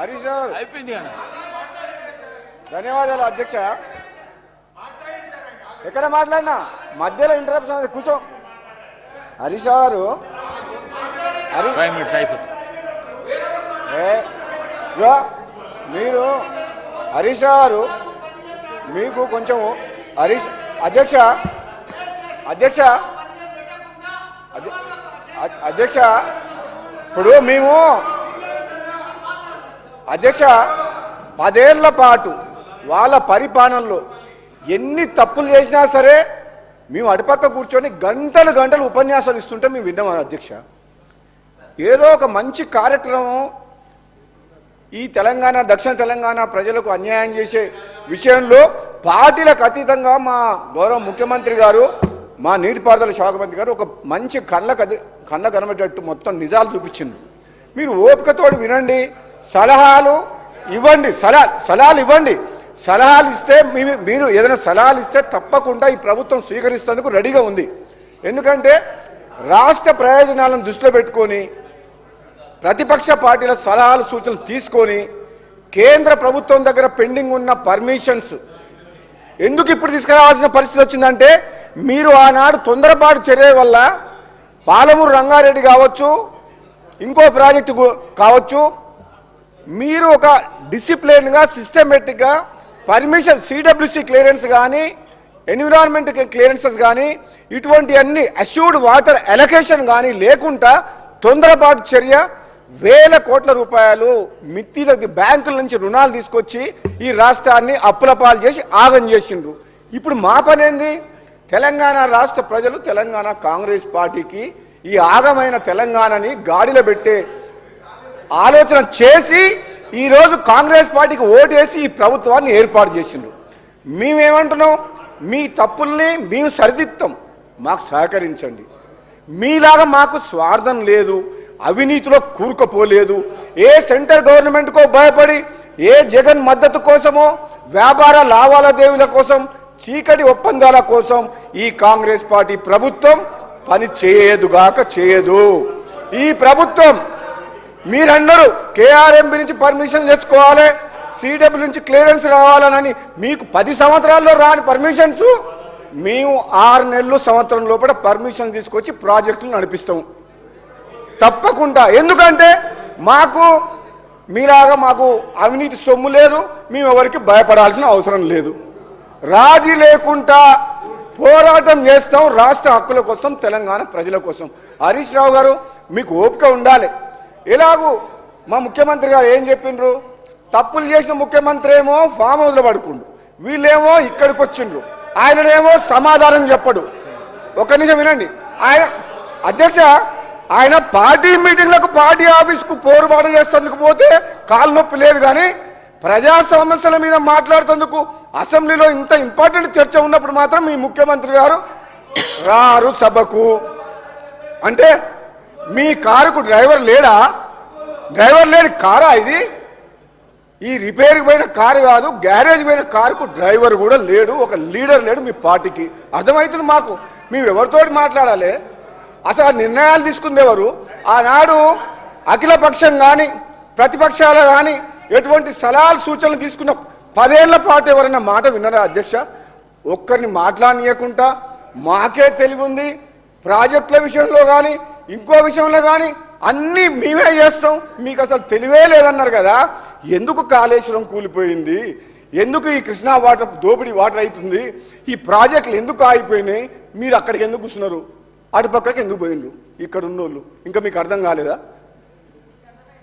హరీష్ అయిపోయింది ధన్యవాదాలు అధ్యక్ష. ఎక్కడ మాట్లాడినా? మధ్యలో ఇంటరప్షన్ అనేది కూర్చో. హరీష్ గారు. మీరు హరీష్ గారు మీకు కొంచెం హరీష్ అధ్యక్ష అధ్యక్ష అధ్యక్ష ఇప్పుడు మేము అధ్యక్ష పదేళ్ళ పాటు వాళ్ళ పరిపాలనలో ఎన్ని తప్పులు చేసినా సరే మేము అటుపక్క కూర్చొని గంటలు గంటలు ఉపన్యాసాలు ఇస్తుంటే మేము విన్నాం అధ్యక్ష. ఏదో ఒక మంచి కార్యక్రమం ఈ తెలంగాణ దక్షిణ తెలంగాణ ప్రజలకు అన్యాయం చేసే విషయంలో పార్టీలకు అతీతంగా మా గౌరవ ముఖ్యమంత్రి గారు మా నీటిపారుదల శాఖ మంత్రి గారు ఒక మంచి కళ్ళకు అది కళ్ళ కనబడేటట్టు మొత్తం నిజాలు చూపించింది. మీరు ఓపికతోడు వినండి సలహాలు ఇవ్వండి సలహా సలహాలు ఇవ్వండి. సలహాలు ఇస్తే మీ- మీరు ఏదైనా సలహాలు ఇస్తే తప్పకుండా ఈ ప్రభుత్వం స్వీకరిస్తేందుకు రెడీగా ఉంది. ఎందుకంటే రాష్ట్ర ప్రయోజనాలను దృష్టిలో పెట్టుకొని ప్రతిపక్ష పార్టీల సలహాలు సూచనలు తీసుకొని కేంద్ర ప్రభుత్వం దగ్గర పెండింగ్ ఉన్న పర్మిషన్స్ ఎందుకు ఇప్పుడు తీసుకురావాల్సిన పరిస్థితి వచ్చిందంటే మీరు ఆనాడు తొందరపాటు చర్య వల్ల పాలమూరు రంగారెడ్డి కావచ్చు ఇంకో ప్రాజెక్టు కావచ్చు మీరు ఒక డిసిప్లిన్గా సిస్టమేటిక్గా పర్మిషన్ సిడబ్ల్యూసి క్లియరెన్స్ కానీ ఎన్విరాన్మెంట్ క్లియరెన్సెస్ కానీ ఇటువంటి అన్ని అష్యూర్డ్ వాటర్ ఎలకేషన్ కానీ లేకుండా తొందరపాటు చర్య వేల కోట్ల రూపాయలు మిత్తిల బ్యాంకుల నుంచి రుణాలు తీసుకొచ్చి ఈ రాష్ట్రాన్ని అప్పుల పాలు చేసి ఆగం చేసిండ్రు. ఇప్పుడు మా పనేంది? తెలంగాణ రాష్ట్ర ప్రజలు తెలంగాణ కాంగ్రెస్ పార్టీకి ఈ ఆగమైన తెలంగాణని గాడిలో పెట్టే ఆలోచన చేసి ఈరోజు కాంగ్రెస్ పార్టీకి ఓటేసి ఈ ప్రభుత్వాన్ని ఏర్పాటు చేసిండ్రు. మేమేమంటున్నాం? మీ తప్పుల్ని మేము సరిదిద్దాం మాకు సహకరించండి. మీలాగా మాకు స్వార్థం లేదు. అవినీతిలో కూరుకుపోలేదు. ఏ సెంటర్ గవర్నమెంట్కో భయపడి ఏ జగన్ మద్దతు కోసమో వ్యాపార లావాదేవీల కోసం చీకటి ఒప్పందాల కోసం ఈ కాంగ్రెస్ పార్టీ ప్రభుత్వం పని చేయదుగాక చేయదు. ఈ ప్రభుత్వం మీరందరూ కేఆర్ఎంబి నుంచి పర్మిషన్ తెచ్చుకోవాలి సిడబ్ల్యూ నుంచి క్లియరెన్స్ రావాలని మీకు పది సంవత్సరాల్లో రాని పర్మిషన్స్ మేము ఆరు నెలలు సంవత్సరం లోపల పర్మిషన్ తీసుకొచ్చి ప్రాజెక్టులు నడిపిస్తాం. తప్పకుండా. ఎందుకంటే మాకు మీలాగా మాకు అవినీతి సొమ్ము లేదు మేము ఎవరికి భయపడాల్సిన అవసరం లేదు. రాజీ లేకుండా పోరాటం చేస్తాం రాష్ట్ర హక్కుల కోసం తెలంగాణ ప్రజల కోసం. హరీష్ రావు గారు మీకు ఓపిక ఉండాలి. ఎలాగూ మా ముఖ్యమంత్రి గారు ఏం చెప్పిండ్రు? తప్పులు చేసిన ముఖ్యమంత్రి ఏమో ఫామ్ హౌస్లో పడుకుండు. వీళ్ళేమో ఇక్కడికి వచ్చిండ్రు. ఆయననేమో సమాధానం చెప్పడు. ఒక నిమిషం వినండి. ఆయన అధ్యక్ష ఆయన పార్టీ మీటింగ్లకు పార్టీ ఆఫీస్కు పోరుబాటు చేసేందుకు పోతే కాలు నొప్పి లేదు కానీ ప్రజా సమస్యల మీద మాట్లాడుతందుకు అసెంబ్లీలో ఇంత ఇంపార్టెంట్ చర్చ ఉన్నప్పుడు మాత్రం మీ ముఖ్యమంత్రి గారు రారు సభకు. అంటే మీ కారుకు డ్రైవర్ లేడా? డ్రైవర్ లేని కారా ఇది? ఈ రిపేర్కి పోయిన కారు కాదు గ్యారేజ్ పోయిన కారుకు డ్రైవర్ కూడా లేడు ఒక లీడర్ లేడు మీ పార్టీకి. అర్థమవుతుంది మాకు? మేము ఎవరితోటి మాట్లాడాలి? అసలు ఆ నిర్ణయాలు తీసుకుంది ఎవరు? ఆనాడు అఖిల పక్షం కానీ ప్రతిపక్షాలు కానీ ఎటువంటి సలహాలు సూచనలు తీసుకున్న పదేళ్ళ పాటు ఎవరైనా మాట విన్నారా అధ్యక్ష? ఒక్కరిని మాట్లాడనీయకుండా మాకే తెలివి ఉంది. ప్రాజెక్టుల విషయంలో కానీ ఇంకో విషయంలో కానీ అన్నీ మేమే చేస్తాం. మీకు అసలు తెలివే లేదన్నారు కదా. ఎందుకు కాళేశ్వరం కూలిపోయింది? ఎందుకు ఈ కృష్ణా వాటర్ దోపిడీ వాటర్ అవుతుంది? ఈ ప్రాజెక్టులు ఎందుకు ఆగిపోయినాయి? మీరు అక్కడికి ఎందుకు కూర్చున్నారు? అటు పక్కకి ఎందుకు పోయినరు ఇక్కడ ఉన్నోళ్ళు. ఇంకా మీకు అర్థం కాలేదా?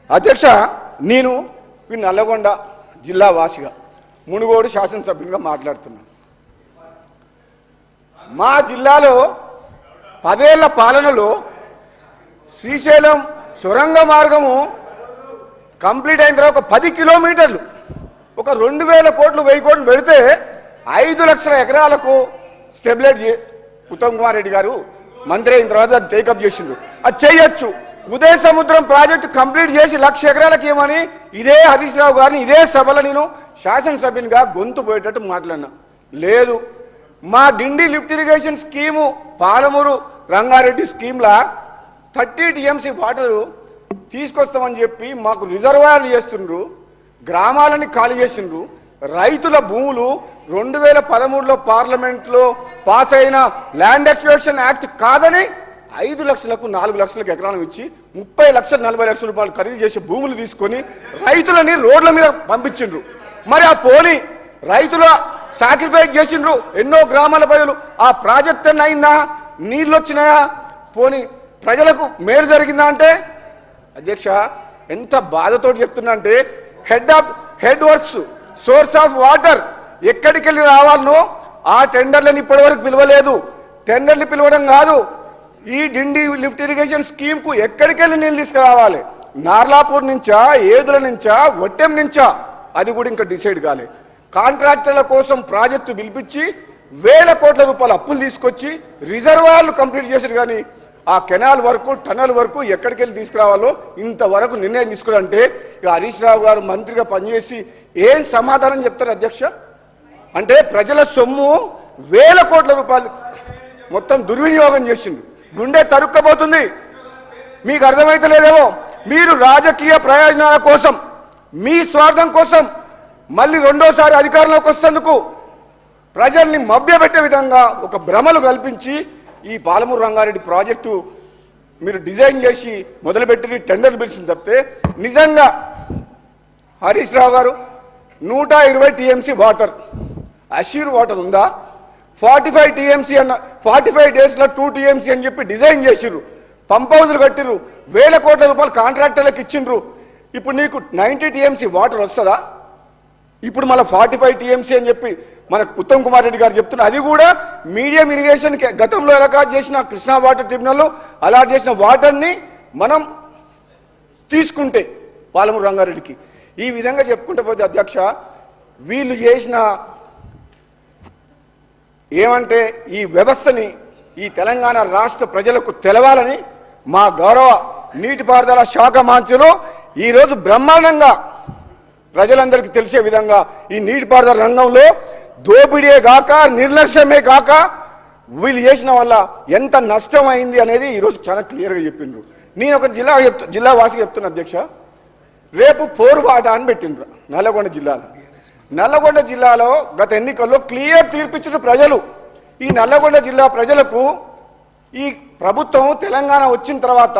అధ్యక్ష నేను ఈ నల్లగొండ జిల్లా వాసిగా మునుగోడు శాసనసభ్యునిగా మాట్లాడుతున్నాను మా జిల్లాలో పదేళ్ళ పాలనలో శ్రీశైలం సొరంగ మార్గము కంప్లీట్ అయిన తర్వాత ఒక పది కిలోమీటర్లు. ఒక రెండు వేల కోట్లు వెయ్యి కోట్లు పెడితే ఐదు లక్షల ఎకరాలకు స్టెబిలైట్ ఉత్తమ్ కుమార్ రెడ్డి గారు మంత్రి అయిన తర్వాత అది టేకప్ చేసిండు. అది చేయొచ్చు. ఉదయ సముద్రం ప్రాజెక్టు కంప్లీట్ చేసి లక్ష ఎకరాలకు ఏమని ఇదే హరీష్ రావు గారిని ఇదే సభలో నేను శాసనసభ్యునిగా గొంతు పోయేటట్టు మాట్లాడినా. లేదు. మా Dindi lift irrigation scheme Palamuru Rangareddy స్కీమ్లా thirty TMC water తీసుకొస్తామని చెప్పి మాకు రిజర్వాయర్లు చేస్తుండ్రు గ్రామాలని ఖాళీ చేసిండ్రు. రైతుల భూములు రెండు వేల పదమూడులో పార్లమెంట్లో పాస్ అయిన ల్యాండ్ ఎక్స్పెక్షన్ యాక్ట్ కాదని ఐదు లక్షలకు నాలుగు లక్షలకు ఎకరాలు ఇచ్చి ముప్పై లక్షలు నలభై లక్షల రూపాయలు ఖరీదు చేసి భూములు తీసుకొని రైతులని రోడ్ల మీద పంపించిండ్రు. మరి ఆ పోని రైతుల సాక్రిఫైస్ చేసిండ్రు ఎన్నో గ్రామాల ప్రజలు. ఆ ప్రాజెక్ట్ అన్న అయిందా నీళ్ళు వచ్చినాయా? పోనీ ప్రజలకు మేలు జరిగిందా అంటే? అధ్యక్ష ఎంత బాధతో చెప్తున్నా అంటే head of head works source of water ఎక్కడికి వెళ్ళి రావాలనో ఆ టెండర్లను ఇప్పటివరకు పిలవలేదు. టెండర్లు పిలవడం కాదు ఈ డిండి లిఫ్ట్ ఇరిగేషన్ స్కీమ్కు ఎక్కడికి వెళ్ళి నీళ్ళు తీసుకురావాలి? నార్లాపూర్ నుంచా ఏదుల నుంచా వట్టెం నుంచా? అది కూడా ఇంకా డిసైడ్ కాలే. కాంట్రాక్టర్ల కోసం ప్రాజెక్టు పిలిపించి వేల కోట్ల రూపాయల అప్పులు తీసుకొచ్చి రిజర్వాయర్లు కంప్లీట్ చేశారు కానీ ఆ కెనాల్ వరకు టనల్ వరకు ఎక్కడికి వెళ్ళి తీసుకురావాలో ఇంతవరకు నిర్ణయం తీసుకోవాలంటే ఇక హరీష్ రావు గారు మంత్రిగా పనిచేసి ఏం సమాధానం చెప్తారు అధ్యక్ష? అంటే ప్రజల సొమ్ము వేల కోట్ల రూపాయలు మొత్తం దుర్వినియోగం చేసిండు గుండె తరుక్కపోతుంది. మీకు అర్థమైతలేదేమో మీరు రాజకీయ ప్రయోజనాల కోసం మీ స్వార్థం కోసం మళ్ళీ రెండోసారి అధికారంలోకి వస్తేందుకు ప్రజల్ని మభ్యపెట్టే విధంగా ఒక భ్రమలు కల్పించి ఈ పాలమూరు రంగారెడ్డి ప్రాజెక్టు మీరు డిజైన్ చేసి మొదలుపెట్టి టెండర్ పిలిచింది తప్పితే నిజంగా హరీష్ రావు గారు నూట ఇరవై టీఎంసీ వాటర్ అషీర్ వాటర్ ఉందా? ఫార్టీ ఫైవ్ టీఎంసీ అన్న ఫార్టీ ఫైవ్ డేస్లో టూ టీఎంసీ అని చెప్పి డిజైన్ చేసిర్రు పంప్ హౌజులు కట్టిర్రు వేల కోట్ల రూపాయలు కాంట్రాక్టర్లకు ఇచ్చిండ్రు. ఇప్పుడు నీకు నైంటీ టీఎంసీ వాటర్ వస్తుందా? ఇప్పుడు మళ్ళీ ఫార్టీ ఫైవ్ టీఎంసీ అని చెప్పి మనకు ఉత్తమ్ కుమార్ రెడ్డి గారు చెప్తున్న అది కూడా మీడియం ఇరిగేషన్ గతంలో అలాట్ చేసిన కృష్ణా వాటర్ ట్రిబ్యునల్లో అలాట్ చేసిన వాటర్ని మనం తీసుకుంటే పాలమూరు రంగారెడ్డికి. ఈ విధంగా చెప్పుకుంటే పోతే అధ్యక్ష వీళ్ళు చేసిన ఏమంటే ఈ వ్యవస్థని ఈ తెలంగాణ రాష్ట్ర ప్రజలకు తెలవాలని మా గౌరవ నీటిపారుదల శాఖ మంత్రులు ఈరోజు బ్రహ్మాండంగా ప్రజలందరికీ తెలిసే విధంగా ఈ నీటిపారుదల రంగంలో దోపిడీయే కాక నిర్లక్ష్యమే కాక వీళ్ళు చేసిన వల్ల ఎంత నష్టం అయింది అనేది ఈరోజు చాలా క్లియర్గా చెప్పిండ్రు. నేను ఒక జిల్లా చెప్తు జిల్లా వాసికి చెప్తున్నా అధ్యక్ష. రేపు పోరుబాట అని పెట్టిండ్రు నల్లగొండ జిల్లాలో. నల్లగొండ జిల్లాలో గత ఎన్నికల్లో క్లియర్ తీర్పిచ్చిన ప్రజలు. ఈ నల్లగొండ జిల్లా ప్రజలకు ఈ ప్రభుత్వం తెలంగాణ వచ్చిన తర్వాత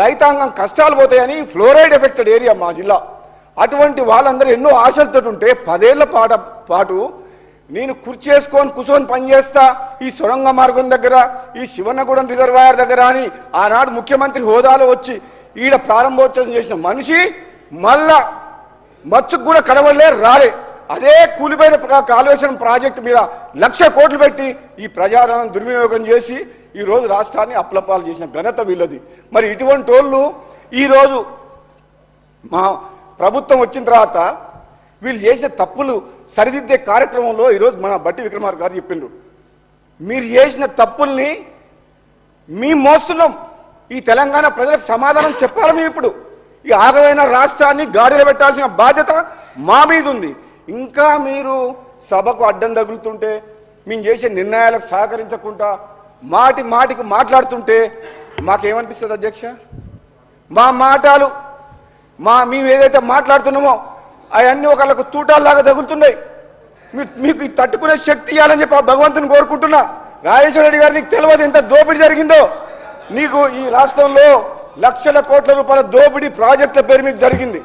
రైతాంగం కష్టాలు పోతాయని ఫ్లోరైడ్ ఎఫెక్టెడ్ ఏరియా మా జిల్లా. అటువంటి వాళ్ళందరూ ఎన్నో ఆశలతో ఉంటే పదేళ్ళ పాట పాటు నేను కుర్చేసుకొని కూర్చొని పనిచేస్తా ఈ సొరంగ మార్గం దగ్గర ఈ శివనగూడెం రిజర్వాయర్ దగ్గర అని ఆనాడు ముఖ్యమంత్రి హోదాలో వచ్చి ఈడ ప్రారంభోత్సవం చేసిన మనిషి మళ్ళా మచ్చుకు కూడా కడవలే రాలే. అదే కూలిపోయిన కాలువేశ్వరం ప్రాజెక్టు మీద లక్ష కోట్లు పెట్టి ఈ ప్రజాధనం దుర్వినియోగం చేసి ఈరోజు రాష్ట్రాన్ని అప్లపాలు చేసిన ఘనత వీళ్ళది. మరి ఇటువంటి వాళ్ళు ఈరోజు మా ప్రభుత్వం వచ్చిన తర్వాత వీళ్ళు చేసిన తప్పులు సరిదిద్దే కార్యక్రమంలో ఈరోజు మన బట్టి విక్రమార్ గారు చెప్పిండ్రు. మీరు చేసిన తప్పుల్ని మీ మోస్తున్నాం. ఈ తెలంగాణ ప్రజలకు సమాధానం చెప్పాలి మేము ఇప్పుడు. ఈ ఆగమైన రాష్ట్రాన్ని గాడిలో పెట్టాల్సిన బాధ్యత మా మీద ఉంది. ఇంకా మీరు సభకు అడ్డం తగులుతుంటే మేము చేసే నిర్ణయాలకు సహకరించకుండా మాటి మాటికి మాట్లాడుతుంటే మాకేమనిపిస్తుంది అధ్యక్ష? మా మాటలు మా మేము ఏదైతే మాట్లాడుతున్నామో అవన్నీ ఒకళ్ళకు తూటాల్లాగా తగులుతున్నాయి. మీ- మీకు తట్టుకునే శక్తి ఇవ్వాలని చెప్పి ఆ భగవంతుని కోరుకుంటున్నా. రాజేశ్వర రెడ్డి గారు నీకు తెలియదు ఎంత దోపిడీ జరిగిందో? నీకు ఈ రాష్ట్రంలో లక్షల కోట్ల రూపాయల దోపిడీ ప్రాజెక్టుల పేరు మీద జరిగింది.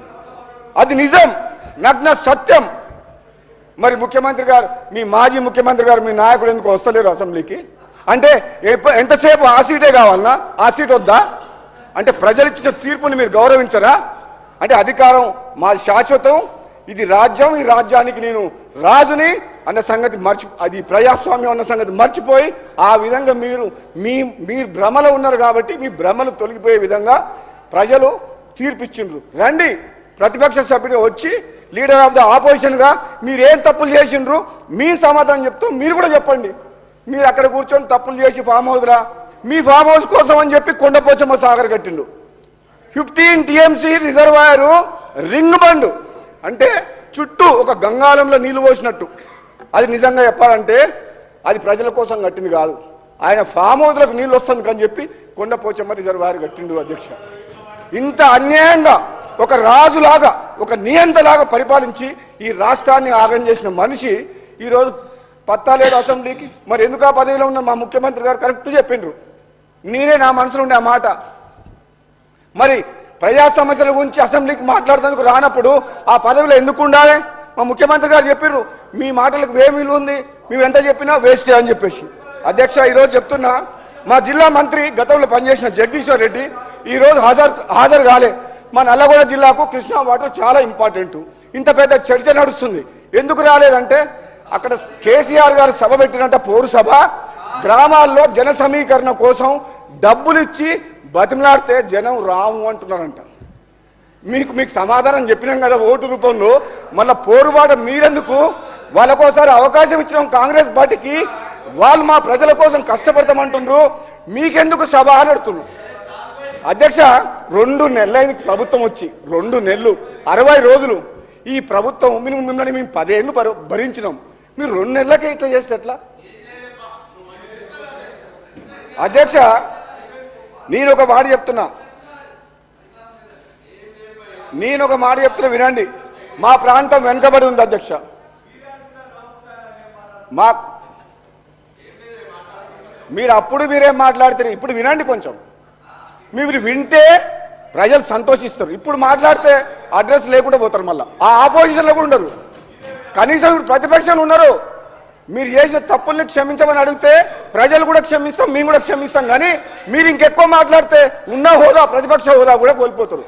అది నిజం నగ్న సత్యం. మరి ముఖ్యమంత్రి గారు మీ మాజీ ముఖ్యమంత్రి గారు మీ నాయకుడు ఎందుకు వస్తలేరు అసెంబ్లీకి? అంటే ఎంతసేపు ఆ సీటే కావాలనా? ఆ సీట్ వద్దా? అంటే ప్రజలు ఇచ్చిన తీర్పుని మీరు గౌరవించరా? అంటే అధికారం మా శాశ్వతం ఇది రాజ్యం ఈ రాజ్యానికి నేను రాజుని అన్న సంగతి మర్చి అది ప్రజాస్వామ్యం అన్న సంగతి మర్చిపోయి ఆ విధంగా మీరు మీ మీరు భ్రమలో ఉన్నారు కాబట్టి మీ భ్రమలు తొలగిపోయే విధంగా ప్రజలు తీర్పిచ్చిండ్రు. రండి ప్రతిపక్ష సభ్యుడు వచ్చి లీడర్ ఆఫ్ ద ఆపోజిషన్గా మీరు ఏం తప్పులు చేసిండ్రు? మీ సమాధానం చెప్తూ మీరు కూడా చెప్పండి. మీరు అక్కడ కూర్చొని తప్పులు చేసి ఫామ్ హౌస్రా మీ ఫామ్ హౌస్ కోసం అని చెప్పి కొండపోచమ్మ సాగర్ కట్టిండు. Fifteen TMC reservoir ring bund. అంటే చుట్టూ ఒక గంగాలంలో నీళ్ళు పోసినట్టు. అది నిజంగా చెప్పాలంటే అది ప్రజల కోసం కట్టింది కాదు. ఆయన ఫామ్ హౌస్లకు నీళ్ళు వస్తుంది అని చెప్పి కొండపోచమ్మ రిజర్వాయర్ కట్టిండు అధ్యక్ష. ఇంత అన్యాయంగా ఒక రాజులాగా ఒక నియంతలాగా పరిపాలించి ఈ రాష్ట్రాన్ని ఆగం చేసిన మనిషి ఈరోజు పత్తాలేడు అసెంబ్లీకి మరి ఎందుకు ఆ పదవిలో ఉన్న మా ముఖ్యమంత్రి గారు కరెక్ట్ చెప్పిండ్రు నేనే నా మనసులో ఉండే ఆ మాట. మరి ప్రజా సమస్యల గురించి అసెంబ్లీకి మాట్లాడుతందుకు రానప్పుడు ఆ పదవిలో ఎందుకు ఉండాలి? మా ముఖ్యమంత్రి గారు చెప్పారు మీ మాటలకు ఏ విలువ ఉంది మేము ఎంత చెప్పినా వేస్ట్ అని చెప్పేసి. అధ్యక్ష ఈరోజు చెప్తున్నా మా జిల్లా మంత్రి గతంలో పనిచేసిన జగదీశ్వర్ రెడ్డి ఈరోజు హాజరు హాజరు కాలే. మా నల్లగొండ జిల్లాకు కృష్ణా వాటర్ చాలా ఇంపార్టెంట్. ఇంత పెద్ద చర్చ నడుస్తుంది. ఎందుకు రాలేదంటే అక్కడ కేసీఆర్ గారు సభ పెట్టినట్ట పౌరసభ గ్రామాల్లో జన సమీకరణ కోసం డబ్బులు ఇచ్చి బతిమలాడితే జనం రాము అంటున్నారంట. మీకు మీకు సమాధానం చెప్పినాం కదా ఓటు రూపంలో. మళ్ళీ పోరుబాట మీరెందుకు? వాళ్ళకోసారి అవకాశం ఇచ్చినాం కాంగ్రెస్ పార్టీకి. వాళ్ళు మా ప్రజల కోసం కష్టపడతామంటుండ్రు. మీకెందుకు సభ ఆడుతున్నారు అధ్యక్ష రెండు నెలలైంది ప్రభుత్వం వచ్చి రెండు నెలలు అరవై రోజులు. ఈ ప్రభుత్వం మేము మిమ్మల్ని మేము పదేళ్ళు భర- భరించినాం. మీరు రెండు నెలలకే ఇట్లా చేస్తే ఎట్లా? అధ్యక్ష నేను ఒక మాట చెప్తున్నా. నేను ఒక మాట చెప్తున్నా వినండి. మా ప్రాంతం వెనుకబడి ఉంది అధ్యక్ష. మా మీరు అప్పుడు మీరేం మాట్లాడుతారు ఇప్పుడు వినండి కొంచెం. మీరు వింటే ప్రజలు సంతోషిస్తారు. ఇప్పుడు మాట్లాడితే అడ్రస్ లేకుండా పోతారు మళ్ళీ. ఆ ఆపోజిషన్లో కూడా ఉండరు. కనీసం ఇప్పుడు ప్రతిపక్షాలు ఉన్నారు. మీరు చేసిన తప్పుల్ని క్షమించమని అడిగితే ప్రజలు కూడా క్షమిస్తాం మేము కూడా క్షమిస్తాం కానీ మీరు ఇంకెక్కువ మాట్లాడితే ఉన్న హోదా ప్రతిపక్ష హోదా కూడా కోల్పోతారు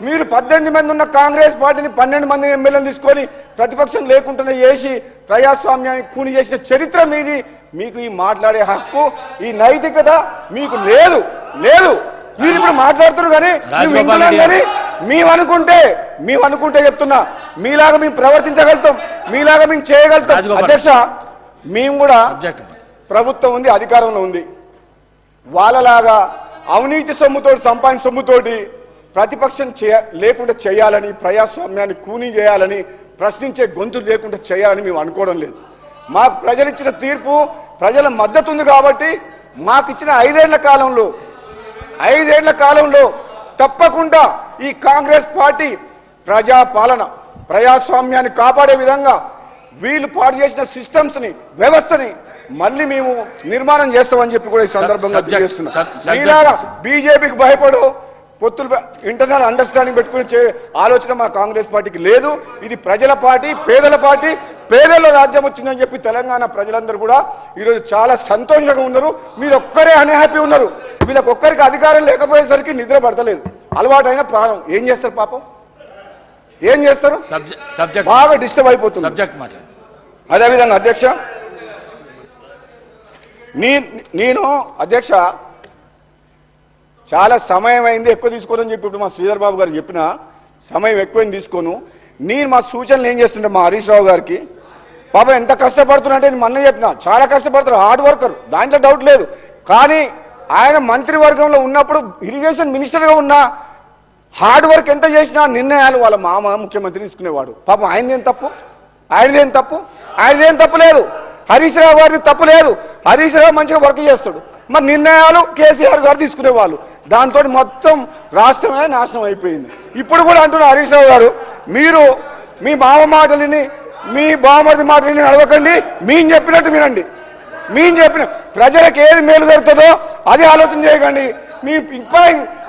మీరు పద్దెనిమిది మంది ఉన్న కాంగ్రెస్ పార్టీని పన్నెండు మంది ఎమ్మెల్యేలు తీసుకొని ప్రతిపక్షం లేకుండా చేసి ప్రజాస్వామ్యాన్ని కూని చేసిన చరిత్ర మీది మీకు ఈ మాట్లాడే హక్కు ఈ నైతికత మీకు లేదు లేదు మీరు ఇప్పుడు మాట్లాడుతున్నారు కానీ మేము వింటున్నాం కానీ మేము అనుకుంటే మేము అనుకుంటే చెప్తున్నా మీలాగా మేము ప్రవర్తించగలుగుతాం మీలాగా మేము చేయగలుగుతాం. అధ్యక్ష మేము కూడా ప్రభుత్వం ఉంది అధికారంలో ఉంది. వాళ్ళలాగా అవినీతి సొమ్ముతోటి సంపాదించిన సొమ్ముతోటి ప్రతిపక్షం చేయ లేకుండా చేయాలని ప్రజాస్వామ్యాన్ని కూనీ చేయాలని ప్రశ్నించే గొంతు లేకుండా చేయాలని మేము అనుకోవడం లేదు. మాకు ప్రజలు ఇచ్చిన తీర్పు ప్రజల మద్దతు ఉంది కాబట్టి మాకు ఇచ్చిన ఐదేళ్ళ కాలంలో ఐదేళ్ళ కాలంలో తప్పకుండా ఈ కాంగ్రెస్ పార్టీ ప్రజా పాలన ప్రజాస్వామ్యాన్ని కాపాడే విధంగా వీళ్ళు పాటు చేసిన సిస్టమ్స్ని వ్యవస్థని మళ్ళీ మేము నిర్మాణం చేస్తామని చెప్పి కూడా ఈ సందర్భంగా తెలియజేస్తున్నా. మీలాగా బీజేపీకి భయపడు పొత్తులు ఇంటర్నల్ అండర్స్టాండింగ్ పెట్టుకుని ఆలోచన మా కాంగ్రెస్ పార్టీకి లేదు. ఇది ప్రజల పార్టీ పేదల పార్టీ పేదల రాజ్యం వచ్చిందని చెప్పి తెలంగాణ ప్రజలందరూ కూడా ఈరోజు చాలా సంతోషంగా ఉన్నారు. మీరు ఒక్కరే అన్హ్యాపీ ఉన్నారు. వీళ్ళకి ఒక్కరికి అధికారం లేకపోయేసరికి నిద్ర పడతలేదు. అలవాటైన ప్రాణం. ఏం చేస్తారు పాపం? ఏం చేస్తారు? సబ్జెక్ట్ బాగా డిస్టర్బ్ అయిపోతుంది. సబ్జెక్ట్ మాట్లాడు అదేవిధంగా అధ్యక్ష నీ నేను అధ్యక్ష చాలా సమయం అయింది ఎక్కువ తీసుకోదని చెప్పి ఇప్పుడు మా శ్రీధర్ బాబు గారు చెప్పిన సమయం ఎక్కువైంది తీసుకోను. నేను మా సూచనలు ఏం చేస్తుంటే మా హరీష్ రావు గారికి పాప ఎంత కష్టపడుతున్నా అంటే నేను మొన్న చెప్పిన చాలా కష్టపడతారు హార్డ్ వర్కర్ దాంట్లో డౌట్ లేదు. కానీ ఆయన మంత్రివర్గంలో ఉన్నప్పుడు ఇరిగేషన్ మినిస్టర్గా ఉన్న హార్డ్ వర్క్ ఎంత చేసినా నిర్ణయాలు వాళ్ళ మామ ముఖ్యమంత్రి తీసుకునేవాడు. పాపం ఆయనదేం తప్పు? ఆయనదేం తప్పు? ఆయనదేం తప్పు లేదు. హరీష్ రావు గారిది తప్పు లేదు. హరీష్ రావు మంచిగా వర్క్ చేస్తాడు. మరి నిర్ణయాలు కేసీఆర్ గారు తీసుకునేవాళ్ళు. దాంతో మొత్తం రాష్ట్రమే నాశనం అయిపోయింది. ఇప్పుడు కూడా అంటున్న హరీష్ రావు గారు మీరు మీ మామ మాటలని మీ బావమరిది మాటలని నడవకండి. మేము చెప్పినట్టు వినండి. మేము చెప్పిన ప్రజలకు ఏది మేలు జరుగుతుందో అది ఆలోచన చేయకండి. మీ ఇంకా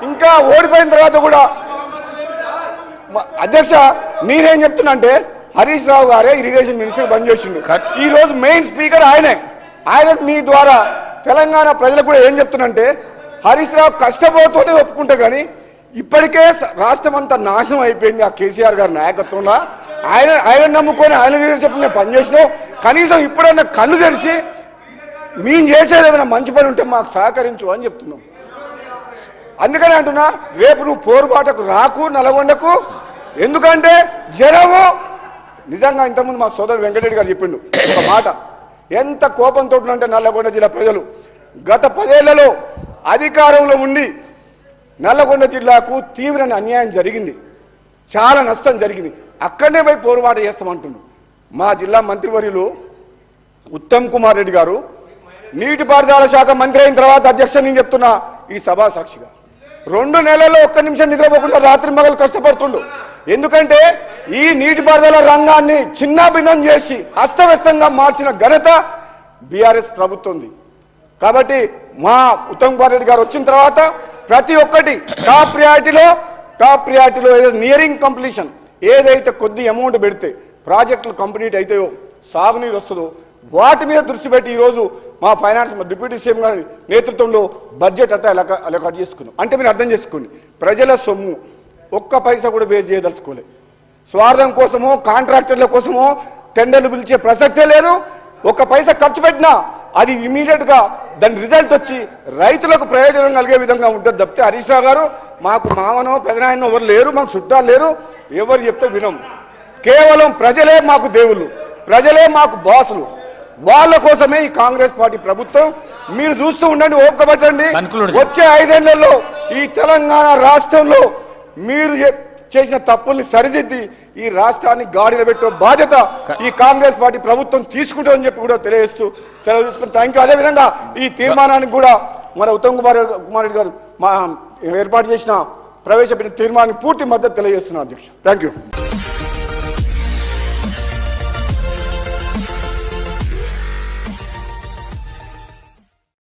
ఇంకా ఓడిపోయిన తర్వాత కూడా. అధ్యక్ష నేనేం చెప్తున్నా అంటే హరీష్ రావు గారే ఇరిగేషన్ మినిస్టర్ బంద్ చేసిండు. కట్. ఈ రోజు మెయిన్ స్పీకర్ ఆయనే. ఆయనకు మీ ద్వారా తెలంగాణ ప్రజలకు కూడా ఏం చెప్తున్నంటే హరీష్ రావు కష్టపోతూనే ఒప్పుకుంటా కానీ ఇప్పటికే రాష్ట్రం అంతా నాశనం అయిపోయింది ఆ కేసీఆర్ గారి నాయకత్వంలో. ఆయన ఆయన నమ్ముకొని ఆయన లీడర్షిప్ నేను పనిచేసినావు కనీసం ఇప్పుడన్నా కళ్ళు తెరిచి మేము చేసేది ఏదైనా మంచి పని ఉంటే మాకు సహకరించు అని చెప్తున్నాం. అందుకని అంటున్నా రేపు నువ్వు పోరుబాటకు రాకు నల్గొండకు ఎందుకంటే జనము నిజంగా ఇంతకుముందు మా సోదరుడు వెంకటరెడ్డి గారు చెప్పిండు ఒక మాట. ఎంత కోపంతో అంటే నల్లగొండ జిల్లా ప్రజలు. గత పదేళ్ళలో అధికారంలో ఉండి నల్లగొండ జిల్లాకు తీవ్ర అన్యాయం జరిగింది. చాలా నష్టం జరిగింది. అక్కడనే పోయి పోరుబాట చేస్తామంటున్నాం మా జిల్లా మంత్రివర్యులు ఉత్తమ్ కుమార్ రెడ్డి గారు. నీటిపారుదల శాఖ మంత్రి అయిన తర్వాత అధ్యక్ష నేను చెప్తున్నా ఈ సభా సాక్షిగా రెండు నెలల్లో ఒక్క నిమిషం నిద్రపోకుండా రాత్రి మగలు కష్టపడుతుండు. ఎందుకంటే ఈ నీటిపారుదల రంగాన్ని చిన్నాభిన్నం చేసి అస్తవ్యస్తంగా మార్చిన ఘనత బీఆర్ఎస్ ప్రభుత్వంది. కాబట్టి మా ఉత్తమ్ కుమార్ రెడ్డి గారు వచ్చిన తర్వాత ప్రతి ఒక్కటి టాప్ ప్రియారిటీలో టాప్ ప్రియారిటీలో నియరింగ్ కంప్లీషన్ ఏదైతే కొద్ది అమౌంట్ పెడితే ప్రాజెక్టులు కంప్లీట్ అవుతాయో సాగునీరు వస్తుందో వాటి మీద దృష్టి పెట్టి ఈరోజు మా ఫైనాన్స్ డిప్యూటీ సీఎం గారి నేతృత్వంలో బడ్జెట్ అట్ట ఎలా కట్ చేసుకున్నాం. అంటే మీరు అర్థం చేసుకోండి ప్రజల సొమ్ము ఒక్క పైసా కూడా వేస్ట్ చేయదలుచుకోలే. స్వార్థం కోసమో కాంట్రాక్టర్ల కోసమో టెండర్లు పిలిచే ప్రసక్తే లేదు. ఒక్క పైసా ఖర్చు పెట్టినా అది ఇమీడియట్గా దాని రిజల్ట్ వచ్చి రైతులకు ప్రయోజనం కలిగే విధంగా ఉంటుంది తప్పితే హరీష్ రావు గారు మాకు మామనో పెదనాయనో ఎవరు లేరు మాకు చుట్టాలు లేరు ఎవరు చెప్తే వినం. కేవలం ప్రజలే మాకు దేవుళ్ళు ప్రజలే మాకు బాసులు. వాళ్ళ కోసమే ఈ కాంగ్రెస్ పార్టీ ప్రభుత్వం. మీరు చూస్తూ ఉండండి ఓపిక పట్టండి Conclude. వచ్చే ఐదేళ్ళలో ఈ తెలంగాణ రాష్ట్రంలో మీరు చేసిన తప్పుల్ని సరిదిద్ది ఈ రాష్ట్రాన్ని గాడిన పెట్టే బాధ్యత ఈ కాంగ్రెస్ పార్టీ ప్రభుత్వం తీసుకుంటుందని చెప్పి కూడా తెలియజేస్తూ సెలవు తీసుకుని థ్యాంక్ యూ అదేవిధంగా ఈ తీర్మానానికి కూడా మన ఉత్తమ్ కుమార్ కుమార్ రెడ్డి గారు మా ఏర్పాటు చేసిన ప్రవేశపెట్టిన తీర్మానానికి పూర్తి మద్దతు తెలియజేస్తున్నాను అధ్యక్ష. Thank you